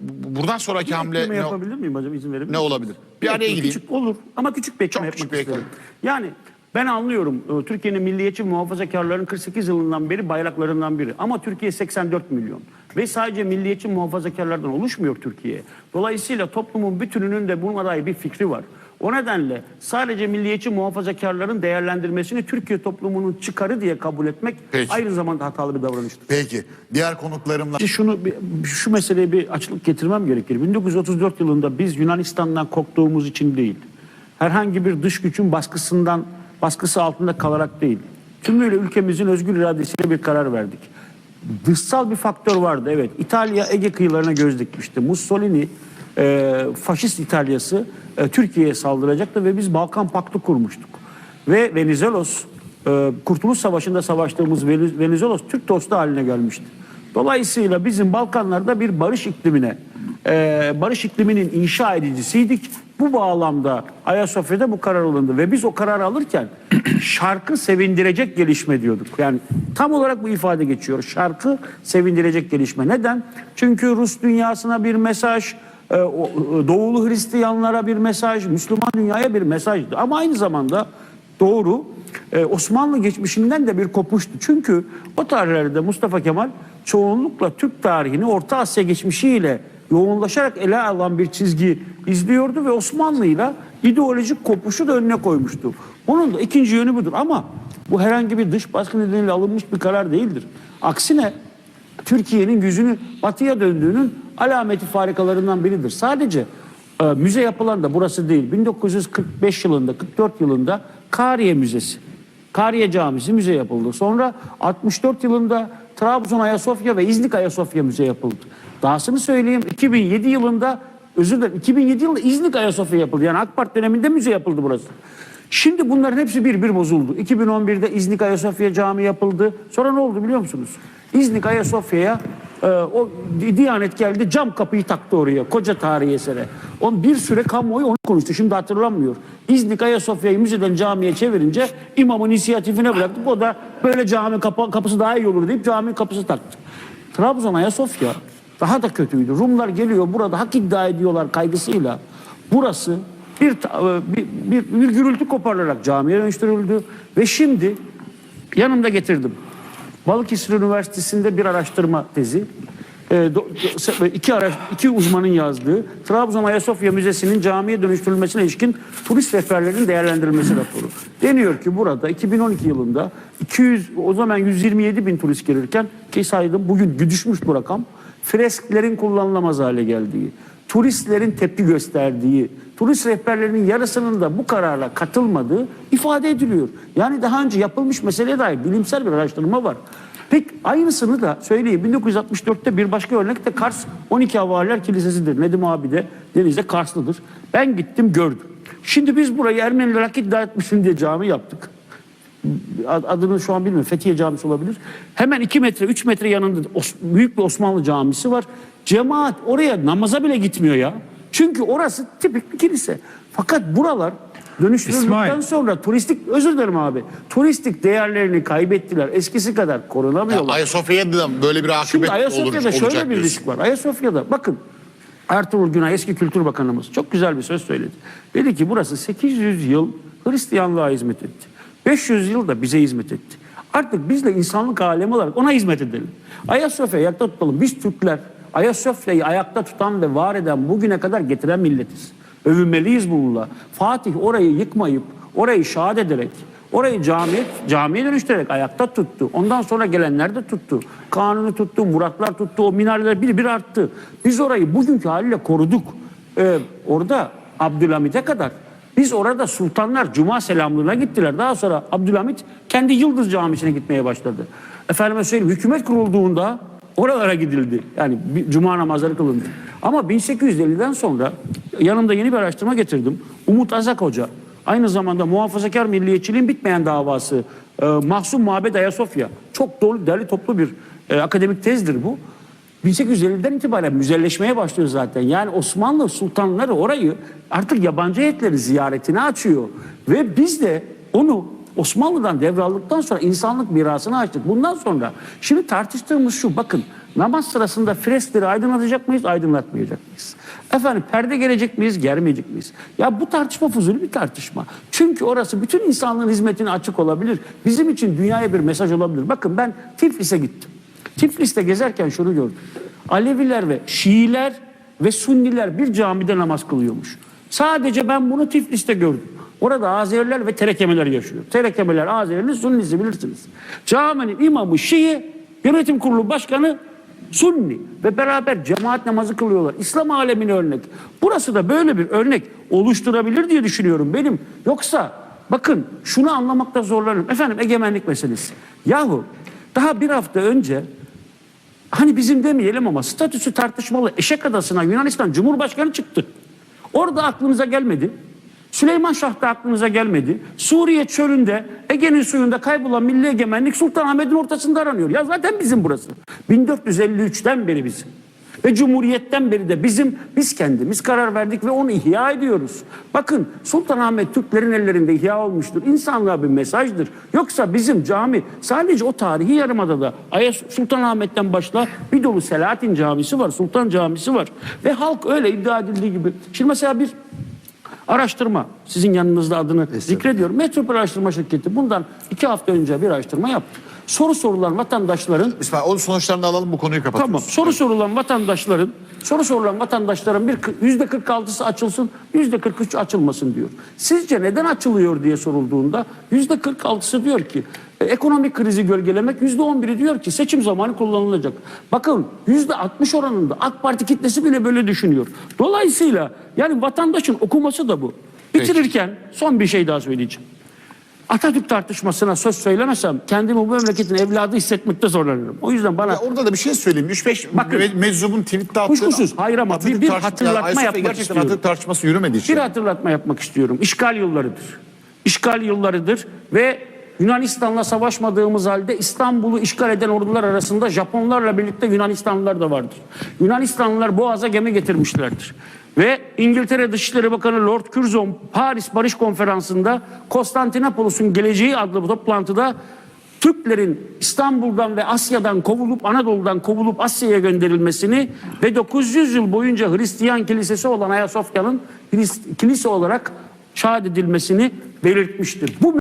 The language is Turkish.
bu- buradan sonraki hamle Ekleme ne, yapabilir miyim hocam izin verir ne olabilir? Bir araya Küçük gideyim. olur ama küçük bir ekleme Çok küçük yapmak bir ekleme. isterim. Yani ben anlıyorum e, Türkiye'nin milliyetçi muhafazakarların 48 yılından beri bayraklarından biri. Ama Türkiye 84 milyon. Ve sadece milliyetçi muhafazakarlardan oluşmuyor Türkiye. Dolayısıyla toplumun bütününün de bununla dair bir fikri var. O nedenle sadece milliyetçi muhafazakarların değerlendirmesini Türkiye toplumunun çıkarı diye kabul etmek Peki. aynı zamanda hatalı bir davranıştır. Peki. Diğer konuklarımla şunu şu meseleye bir açıklık getirmem gerekir. 1934 yılında biz Yunanistan'dan korktuğumuz için değil. Herhangi bir dış gücün baskısından baskısı altında kalarak değil. Tümüyle ülkemizin özgür iradesiyle bir karar verdik. Dışsal bir faktör vardı evet. İtalya Ege kıyılarına göz dikmişti. Mussolini e, faşist İtalyası e, Türkiye'ye saldıracaktı ve biz Balkan Paktı kurmuştuk. Ve Venizelos e, Kurtuluş Savaşı'nda savaştığımız Veniz- Venizelos Türk dostu haline gelmişti. Dolayısıyla bizim Balkanlarda bir barış iklimine, e, barış ikliminin inşa edicisiydik. Bu bağlamda Ayasofya'da bu karar alındı ve biz o kararı alırken şarkı sevindirecek gelişme diyorduk. Yani tam olarak bu ifade geçiyor. Şarkı sevindirecek gelişme. Neden? Çünkü Rus dünyasına bir mesaj, Doğulu Hristiyanlara bir mesaj, Müslüman dünyaya bir mesajdı. Ama aynı zamanda doğru e, Osmanlı geçmişinden de bir kopuştu. Çünkü o tarihlerde Mustafa Kemal çoğunlukla Türk tarihini Orta Asya geçmişiyle yoğunlaşarak ele alan bir çizgi izliyordu ve Osmanlı'yla ideolojik kopuşu da önüne koymuştu. Bunun da ikinci yönü budur ama bu herhangi bir dış baskı nedeniyle alınmış bir karar değildir. Aksine Türkiye'nin yüzünü batıya döndüğünün alameti farikalarından biridir. Sadece e, müze yapılan da burası değil. 1945 yılında, 44 yılında Kariye Müzesi. Kariye Camisi müze yapıldı. Sonra 64 yılında Trabzon Ayasofya ve İznik Ayasofya müze yapıldı. Dahasını söyleyeyim 2007 yılında özür dilerim 2007 yılında İznik Ayasofya yapıldı. Yani AK Parti döneminde müze yapıldı burası. Şimdi bunların hepsi bir bir bozuldu. 2011'de İznik Ayasofya Camii yapıldı. Sonra ne oldu biliyor musunuz? İznik Ayasofya'ya e, o Di- Diyanet geldi cam kapıyı taktı oraya koca tarihi esere. On bir süre kamuoyu onu konuştu. Şimdi hatırlamıyor. İznik Ayasofya'yı müzeden camiye çevirince imamın inisiyatifine bıraktık. O da böyle cami kapı, kapısı daha iyi olur deyip caminin kapısı taktı. Trabzon Ayasofya daha da kötüydü. Rumlar geliyor burada hak iddia ediyorlar kaygısıyla. Burası bir, e, bir, bir, bir gürültü koparılarak camiye dönüştürüldü. Ve şimdi yanımda getirdim. Balıkesir Üniversitesi'nde bir araştırma tezi. E, iki, ara, iki uzmanın yazdığı Trabzon Ayasofya Müzesi'nin camiye dönüştürülmesine ilişkin turist rehberlerinin değerlendirilmesi raporu. Deniyor ki burada 2012 yılında 200 o zaman 127 bin turist gelirken ki saydım bugün düşmüş bu rakam fresklerin kullanılamaz hale geldiği, turistlerin tepki gösterdiği, turist rehberlerinin yarısının da bu karara katılmadığı ifade ediliyor. Yani daha önce yapılmış meseleye dair bilimsel bir araştırma var. Peki aynısını da söyleyeyim. 1964'te bir başka örnek de Kars 12 Havariler Kilisesi'dir. Nedim abi de Deniz'de Karslıdır. Ben gittim gördüm. Şimdi biz burayı Ermeniler hak iddia etmişsin diye cami yaptık ad- adını şu an bilmiyorum. Fethiye Camisi olabilir. Hemen 2 metre 3 metre yanında büyük bir Osmanlı camisi var. Cemaat oraya namaza bile gitmiyor ya. Çünkü orası tipik bir kilise. Fakat buralar dönüştürüldükten sonra turistik özür dilerim abi. Turistik değerlerini kaybettiler. Eskisi kadar korunamıyorlar. Ayasofya'da da böyle bir akıbet Şimdi olur, Ayasofya'da şöyle olacak bir diyorsun. risk var. Ayasofya'da bakın Ertuğrul Günay eski Kültür Bakanımız çok güzel bir söz söyledi. Dedi ki burası 800 yıl Hristiyanlığa hizmet etti. 500 yıl da bize hizmet etti. Artık biz de insanlık alemi olarak ona hizmet edelim. Ayasofya'yı ayakta tutalım. Biz Türkler Ayasofya'yı ayakta tutan ve var eden bugüne kadar getiren milletiz. Övünmeliyiz bununla. Fatih orayı yıkmayıp orayı şahat ederek Orayı camiye, camiye dönüştürerek ayakta tuttu. Ondan sonra gelenler de tuttu. Kanuni tuttu, Muratlar tuttu, o minareler bir bir arttı. Biz orayı bugünkü haliyle koruduk. Ee, orada Abdülhamit'e kadar. Biz orada sultanlar cuma selamlığına gittiler. Daha sonra Abdülhamit kendi Yıldız Camisi'ne gitmeye başladı. Efendime söyleyeyim hükümet kurulduğunda oralara gidildi. Yani bir cuma namazları kılındı. Ama 1850'den sonra yanımda yeni bir araştırma getirdim. Umut Azak Hoca Aynı zamanda muhafazakar milliyetçiliğin bitmeyen davası e, Mahsum Mabed Ayasofya. Çok dolu, derli toplu bir e, akademik tezdir bu. 1850'den itibaren müzelleşmeye başlıyor zaten. Yani Osmanlı sultanları orayı artık yabancı heyetlerin ziyaretine açıyor. Ve biz de onu Osmanlı'dan devraldıktan sonra insanlık mirasını açtık. Bundan sonra şimdi tartıştığımız şu bakın Namaz sırasında freskleri aydınlatacak mıyız, aydınlatmayacak mıyız? Efendim perde gelecek miyiz, germeyecek miyiz? Ya bu tartışma fuzuli bir tartışma. Çünkü orası bütün insanlığın hizmetine açık olabilir. Bizim için dünyaya bir mesaj olabilir. Bakın ben Tiflis'e gittim. Tiflis'te gezerken şunu gördüm. Aleviler ve Şiiler ve Sunniler bir camide namaz kılıyormuş. Sadece ben bunu Tiflis'te gördüm. Orada Azeriler ve Terekemeler yaşıyor. Terekemeler Azeri'nin Sunnisi bilirsiniz. Caminin imamı Şii, yönetim kurulu başkanı Sunni ve beraber cemaat namazı kılıyorlar. İslam alemine örnek. Burası da böyle bir örnek oluşturabilir diye düşünüyorum benim. Yoksa bakın şunu anlamakta zorlanıyorum. Efendim egemenlik meselesi. Yahu daha bir hafta önce hani bizim demeyelim ama statüsü tartışmalı Eşek Adası'na Yunanistan Cumhurbaşkanı çıktı. Orada aklınıza gelmedi. Süleyman Şah da aklınıza gelmedi. Suriye çölünde Ege'nin suyunda kaybolan milli egemenlik Sultanahmet'in ortasında aranıyor. Ya zaten bizim burası. 1453'ten beri bizim. Ve Cumhuriyet'ten beri de bizim biz kendimiz karar verdik ve onu ihya ediyoruz. Bakın Sultanahmet Türklerin ellerinde ihya olmuştur. İnsanlığa bir mesajdır. Yoksa bizim cami sadece o tarihi yarımadada Ayas Sultanahmet'ten başla bir dolu Selahattin Camisi var, Sultan Camisi var. Ve halk öyle iddia edildiği gibi. Şimdi mesela bir araştırma sizin yanınızda adını zikrediyorum. Metropol Araştırma Şirketi bundan iki hafta önce bir araştırma yaptı. Soru sorulan vatandaşların İsmail onun sonuçlarını alalım bu konuyu kapatıyoruz. Tamam. Soru sorulan vatandaşların soru sorulan vatandaşların bir yüzde 46'sı açılsın, yüzde 43 açılmasın diyor. Sizce neden açılıyor diye sorulduğunda yüzde 46'sı diyor ki e, ekonomik krizi gölgelemek, yüzde 11'i diyor ki seçim zamanı kullanılacak. Bakın yüzde 60 oranında AK Parti kitlesi bile böyle düşünüyor. Dolayısıyla yani vatandaşın okuması da bu. Bitirirken son bir şey daha söyleyeceğim. Atatürk tartışmasına söz söylemesem kendimi bu memleketin evladı hissetmekte zorlanırım. O yüzden bana Ya orada da bir şey söyleyeyim. 3-5 Bakın. me- meczubun tweette attığı... Kuşkusuz, hayır ama bir- Atatürk bir hatırlatma Ya yapmak gerçekten istiyorum. Atatürk tartışması yürümediği için. Bir hatırlatma yapmak istiyorum. İşgal yıllarıdır. İşgal yıllarıdır ve Yunanistan'la savaşmadığımız halde İstanbul'u işgal eden ordular arasında Japonlarla birlikte Yunanistanlılar da vardır. Yunanistanlılar Boğaz'a gemi getirmişlerdir. Ve İngiltere Dışişleri Bakanı Lord Curzon Paris Barış Konferansı'nda Konstantinopolis'un geleceği adlı toplantıda Türklerin İstanbul'dan ve Asya'dan kovulup Anadolu'dan kovulup Asya'ya gönderilmesini ve 900 yıl boyunca Hristiyan kilisesi olan Ayasofya'nın kilise olarak şahit edilmesini belirtmiştir. Bu